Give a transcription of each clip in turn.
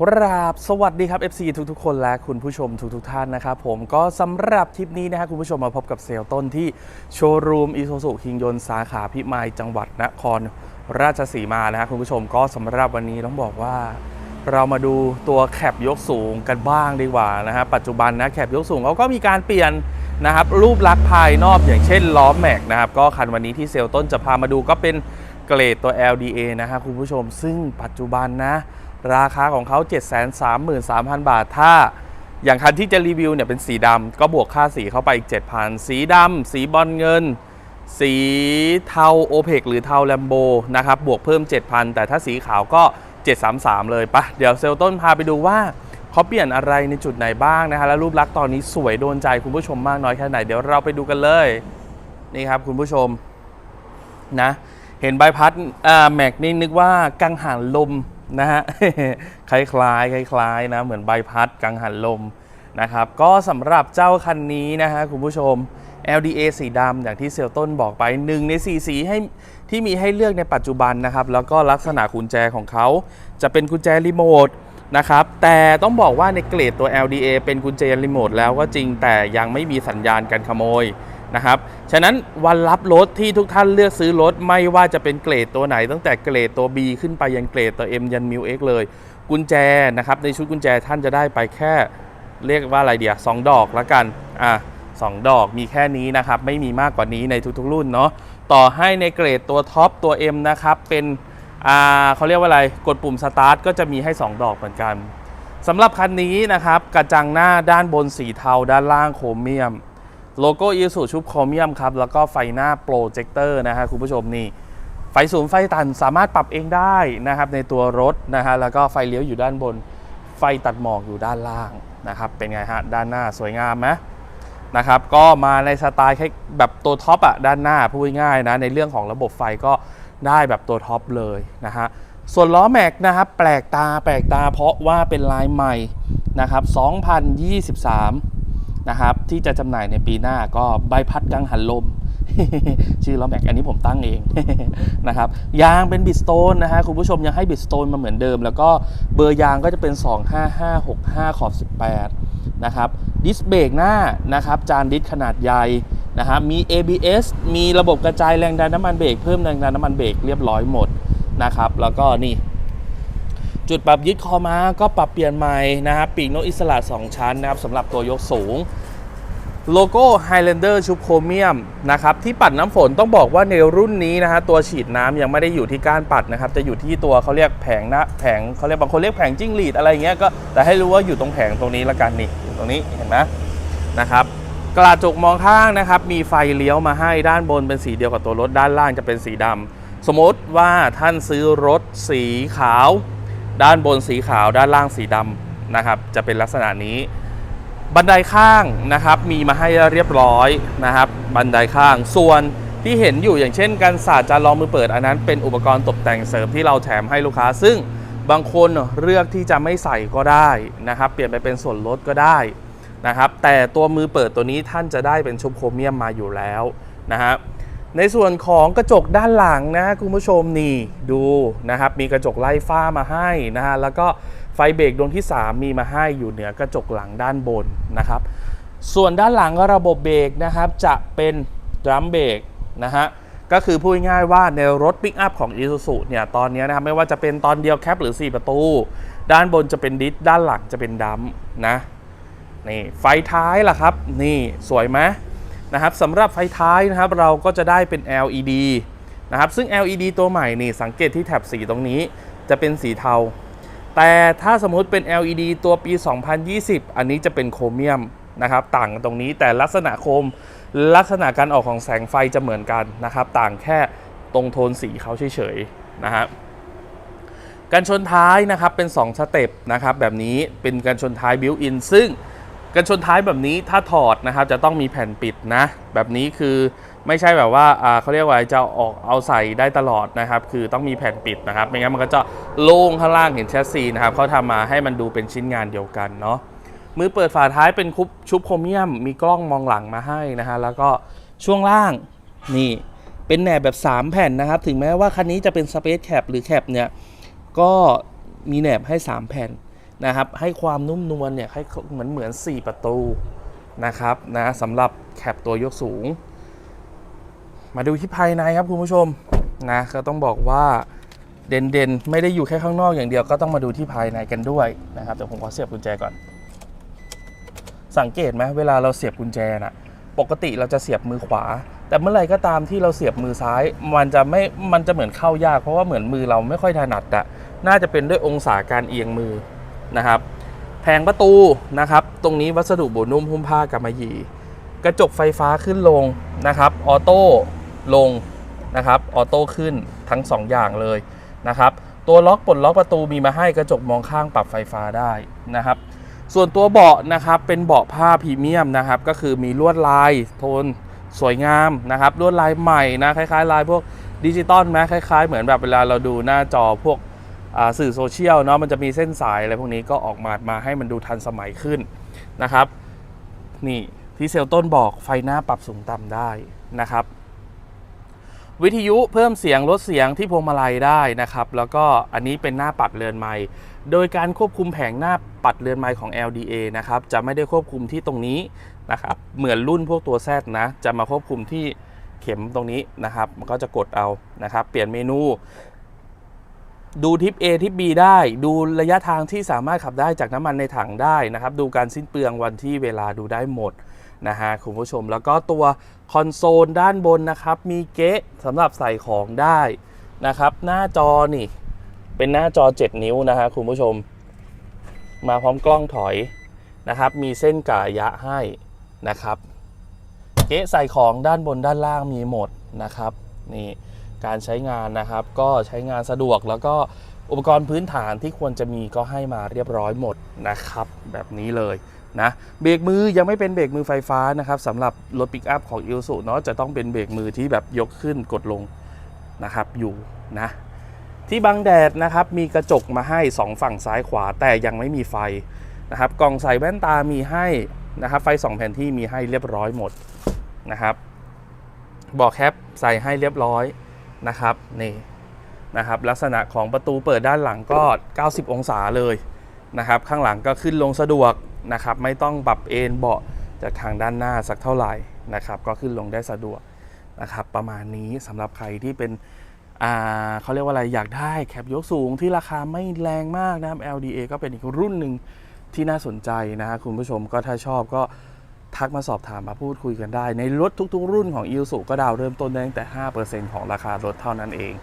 ครับสวัสดีครับ FC ทุกๆ คนและคุณผู้ชมทุกๆท่านนะครับผมก็สำหรับคลิปนี้นะครับคุณผู้ชมมาพบกับเซลล์ต้นที่โชว์รูมอี u ู u คิงยนสาขาพิมายจังหวัดนครราชสีมานะครับคุณผู้ชมก็สำหรับวันนี้ต้องบอกว่า เรามาดูตัวแคปยกสูงกันบ้างดีกว่านะฮะปัจจุบันนะแคปยกสูงเขาก็มีการเปลี่ยนนะครับรูปลักษณ์ภายนอกอย่างเช่นล้อแม็กนะครับก็คันวันนี้ที่เซลล์ต้นจะพามาดูก็เป็นเกรดตัว LDA นะครับคุณผู้ชม ซึ่งปัจจุบันนะ ราคาของเขา 733,000 บาท ถ้าอย่างคันที่จะรีวิวเนี่ยเป็นสีดำก็บวกค่าสีเข้าไปอีก 7,000 สีดำสีบอลเงิน สีเทาโอเพกหรือเทาแลมโบนะครับบวกเพิ่ม 7,000 แต่ถ้าสีขาวก็ 733 เลยปะเดี๋ยวเซลต้นพาไปดูว่าเขาเปลี่ยนอะไรในจุดไหนบ้างนะฮะแล้วรูปลักษณ์ตอนนี้สวยโดนใจคุณผู้ชมมากน้อยแค่ไหนเดี๋ยวเราไปดูกันเลยนี่ครับคุณผู้ชมนะเห็นใบพัดแม็กนี่นึกว่ากังหันลม นะฮะคล้ายๆคล้ายนะเหมือนใบพัดกังหันลมนะครับก็สำหรับเจ้าคันนี้นะฮะคุณผู้ชม LDA สีดำอย่างที่เซลต้นบอกไปหนึ่งในสีสีให้ที่มีให้เลือกในปัจจุบันนะครับ แล้วก็ลักษณะกุญแจของเขา จะเป็นกุญแจรีโมทนะครับแต่ต้องบอกว่าในเกรดตัว LDA เป็นกุญแจรีโมทแล้วก็จริงแต่ยังไม่มีสัญญาณการขโมย นะครับ ฉะนั้นวันรับรถที่ทุกท่านเลือกซื้อรถไม่ว่าจะเป็นเกรดตัวไหน ตั้งแต่เกรดตัว B ขึ้นไปยันเกรดตัว M ยันมิว X เลย กุญแจนะครับในชุดกุญแจท่านจะได้ไปแค่เรียกว่าอะไรเดียวสองดอกละกันอะสองดอกมีแค่นี้นะครับ ไม่มีมากกว่านี้ในทุกๆรุ่นเนาะต่อให้ในเกรดตัวท็อปตัว M นะครับเป็นอ่าเขาเรียกว่าอะไรกดปุ่มสตาร์ทก็จะมีให้ 2 ดอกเหมือนกันสำหรับคันนี้นะครับกระจังหน้าด้านบนสีเทาด้านล่างโครเมียม โลโก้อีสูชุบโครเมียมครับ แล้วก็ไฟหน้าโปรเจคเตอร์นะฮะคุณผู้ชมนี่ ไฟสูงไฟตันสามารถปรับเองได้นะครับในตัวรถนะฮะแล้วก็ไฟเลี้ยวอยู่ด้านบน ไฟตัดหมอกอยู่ด้านล่างนะครับเป็นไงฮะด้านหน้าสวยงามไหมนะครับก็มาในสไตล์แค่แบบตัวท็อปอะด้านหน้าพูดง่ายนะในเรื่องของระบบไฟก็ได้แบบตัวท็อปเลยนะฮะส่วนล้อแม็กนะครับแปลกตาแปลกตาเพราะว่าเป็นลายใหม่นะครับ2023 นะครับ ที่จะจำหน่ายในปีหน้าก็ใบพัดกังหันลม ชื่อล้อแม็กอันนี้ผมตั้งเอง นะครับ ยางเป็นบิสโตนนะฮะคุณผู้ชมยังให้บิสโตนมาเหมือนเดิม แล้วก็เบอร์ยางก็จะเป็น 25565 ขอบ 18 นะครับ ดิสเบรกหน้านะครับ จานดิสขนาดใหญ่นะฮะมี ABS มีระบบกระจายแรงดันน้ำมันเบรกเพิ่มแรงดันน้ำมันเบรกเรียบร้อยหมดนะครับ แล้วก็นี่ จุดปรับยึดคอม้าก็ปรับเปลี่ยนใหม่นะครับปีกนกอิสระ 2 ชั้นนะครับสำหรับตัวยกสูง โลโก้ Highlander ชุบโครเมียมนะครับที่ปัดน้ำฝนต้องบอกว่าในรุ่นนี้นะฮะตัวฉีดน้ำยังไม่ได้อยู่ที่ก้านปัดนะครับจะอยู่ที่ตัวเขาเรียกแผงน้แผงเขาเรียกบางคนเรียกแผงจิ้งหรีดอะไรเงี้ยก็แต่ให้รู้ว่าอยู่ตรงแผงตรงนี้ละกันนี่อยู่ตรงนี้เห็นไหมนะครับกระจกมองข้างนะครับมีไฟเลี้ยวมาให้ด้านบนเป็นสีเดียวกับตัวรถด้านล่างจะเป็นสีดำสมมติว่าท่านซื้อรถสีขาว ด้านบนสีขาวด้านล่างสีดำนะครับ จะเป็นลักษณะนี้ บันไดข้างนะครับ มีมาให้เรียบร้อยนะครับ บันไดข้างส่วนที่เห็นอยู่อย่างเช่นการสาดจานรองมือเปิดอันนั้นเป็นอุปกรณ์ตกแต่งเสริมที่เราแถมให้ลูกค้า ซึ่งบางคนเลือกที่จะไม่ใส่ก็ได้นะครับ เปลี่ยนไปเป็นส่วนลดก็ได้นะครับ แต่ตัวมือเปิดตัวนี้ท่านจะได้เป็นชุบโครเมียมมาอยู่แล้วนะครับ ในส่วนของกระจกด้านหลังนะคุณผู้ชมนี่ดูนะครับ มีกระจกไล่ฟ้ามาให้นะฮะแล้วก็ไฟเบรกดวงที่ 3 มีมาให้อยู่เหนือกระจกหลังด้านบนนะครับ ส่วนด้านหลังระบบเบรกนะครับจะเป็นดรัมเบรกนะฮะก็คือพูดง่ายๆว่าในรถปิกอัพของ i s u z u เนี่ยตอนนี้นะครับไม่ว่าจะเป็นตอนเดียวแคปหรือ 4 ประตู ด้านบนจะเป็นดิสด้านหลังจะเป็นดัมนะนี่ไฟท้ายล่ะครับ นี่สวยไหม นะครับสำหรับไฟท้ายนะครับเราก็จะได้เป็น LED นะครับซึ่ง LED ตัวใหม่นี่สังเกตที่แถบสีตรงนี้จะเป็นสีเทา แต่ถ้าสมมุติเป็น LED ตัวปี 2020 อันนี้จะเป็นโครเมียมนะครับต่างกันตรงนี้แต่ลักษณะโคมลักษณะการออกของแสงไฟจะเหมือนกันนะครับ ต่างแค่ตรงโทนสีเขาเฉยๆนะครับกันชนท้ายนะครับเป็น 2 สเต็ปนะครับแบบนี้เป็นกันชนท้ายบิวอินซึ่ง กันชนท้ายแบบนี้ถ้าถอดนะครับจะต้องมีแผ่นปิดนะ แบบนี้คือไม่ใช่แบบว่าเขาเรียกว่าจะออกเอาใส่ได้ตลอดนะครับ คือต้องมีแผ่นปิดนะครับไม่งั้นมันก็จะโล่งข้างล่างเห็นแชสซีนะครับเขาทำมาให้มันดูเป็นชิ้นงานเดียวกันเนาะมือเปิดฝาท้ายเป็นคุบชุบโครเมียม มีกล้องมองหลังมาให้นะฮะแล้วก็ช่วงล่างนี่เป็นแหนบแบบ 3 แผ่นนะครับ ถึงแม้ว่าคันนี้จะเป็นสเปซแคปหรือแคปเนี่ยก็มีแหนบให้ 3 แผ่น นะครับให้ความนุ่มนวลเนี่ยให้เหมือนเหมือน 4 ประตูนะครับนะสำหรับแคปตัวยกสูง มาดูที่ภายในครับคุณผู้ชมนะก็ต้องบอกว่าเด่นๆ ไม่ได้อยู่แค่ข้างนอกอย่างเดียวก็ต้องมาดูที่ภายในกันด้วยนะครับเดี๋ยวผมขอเสียบกุญแจก่อน สังเกตไหมเวลาเราเสียบกุญแจน่ะปกติเราจะเสียบมือขวา แต่เมื่อไรก็ตามที่เราเสียบมือซ้าย มันจะไม่มันจะเหมือนเข้ายาก เพราะว่าเหมือนมือเราไม่ค่อยถนัดอะน่าจะเป็นด้วยองศาการเอียงมือ นะครับ แผงประตูนะครับ ตรงนี้วัสดุโบนุ่มหุ้มผ้ากำมะหยี่ กระจกไฟฟ้าขึ้นลงนะครับ ออโต้ลงนะครับ ออโต้ขึ้นทั้ง 2 อย่างเลยนะครับ ตัวล็อกปลดล็อกประตูมีมาให้กระจกมองข้างปรับไฟฟ้าได้นะครับ ส่วนตัวเบาะนะครับเป็นเบาะผ้าพรีเมียมนะครับ ก็คือมีลวดลายโทนสวยงามนะครับลวดลายใหม่นะคล้ายๆ ลายพวกดิจิตอลไหมคล้าย ๆ เหมือนแบบเวลาเราดูหน้าจอพวก สื่อโซเชียลเนาะมันจะมีเส้นสายอะไรพวกนี้ก็ออกมามาให้มันดูทันสมัยขึ้นนะครับ นี่ที่เซลต้นบอกไฟหน้าปรับสูงต่ำได้นะครับ วิทยุเพิ่มเสียงลดเสียงที่พวงมาลัยได้นะครับ แล้วก็อันนี้เป็นหน้าปัดเรือนไม้โดยการควบคุมแผงหน้าปัดเรือนไม้ของ LDA นะครับจะไม่ได้ควบคุมที่ตรงนี้นะครับ เหมือนรุ่นพวกตัว Z นะ จะมาควบคุมที่เข็มตรงนี้นะครับ มันก็จะกดเอานะครับ เปลี่ยนเมนู ดูทิป A ทิป B ได้ ดูระยะทางที่สามารถขับได้จากน้ำมันในถังได้นะครับ ดูการสิ้นเปลืองวันที่เวลาดูได้หมดนะฮะคุณผู้ชมแล้วก็ตัวคอนโซลด้านบนนะครับ มีเก๊ะสำหรับใส่ของได้นะครับ หน้าจอนี่ เป็นหน้าจอ 7 นิ้วนะฮะคุณผู้ชม มาพร้อมกล้องถอยนะครับ มีเส้นกายะให้นะครับ เก๊ะใส่ของด้านบนด้านล่างมีหมดนะครับนี่ การใช้งานนะครับ ก็ใช้งานสะดวกแล้วก็อุปกรณ์พื้นฐานที่ควรจะมีก็ให้มาเรียบร้อยหมดนะครับ แบบนี้เลยนะเบรกมือยังไม่เป็นเบรกมือไฟฟ้านะครับสำหรับรถปิกอัพของอิ s u เนาะจะต้องเป็นเบรกมือที่แบบยกขึ้นกดลงนะครับอยู่นะที่บังแดดนะครับมีกระจกมาให้ 2 ฝั่งซ้ายขวาแต่ยังไม่มีไฟนะครับกล่องใส่แว่นตามีให้นะครับไฟ 2 แผ่นที่มีให้เรียบร้อยหมดนะครับบอกแคปใส่ให้เรียบร้อย นะครับนี่นะครับลักษณะของประตูเปิดด้านหลังก็ 90 องศาเลยนะครับ ข้างหลังก็ขึ้นลงสะดวกนะครับ ไม่ต้องปรับเอนเบาะจากทางด้านหน้าสักเท่าไหร่นะครับ ก็ขึ้นลงได้สะดวกนะครับ ประมาณนี้สำหรับใครที่เป็นอ่าเขาเรียกว่าอะไรอยากได้แคปยกสูงที่ราคาไม่แรงมากนะครับ LDA ก็เป็นอีกรุ่นหนึ่งที่น่าสนใจนะฮะคุณผู้ชมก็ถ้าชอบก็ ทักมาสอบถามมาพูดคุยกันได้ ในรถทุกๆ รุ่นของ i l s u ก็ดาวเริ่มต้นได้ตั้งแต่ 5%ของราคารถเท่านั้นเอง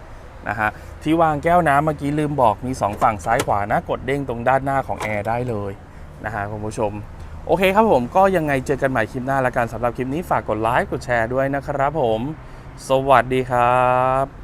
นะฮะที่วางแก้วน้ำเมื่อกี้ลืมบอกมี 2 ฝั่งซ้ายขวานะกดเด้งตรงด้านหน้าของแอร์ได้เลยนะฮะคุณผู้ชม โอเคครับผมก็ยังไงเจอกันใหม่คลิปหน้าละกันสำหรับคลิปนี้ฝากกดไลค์กดแชร์ด้วยนะครับผม สวัสดีครับ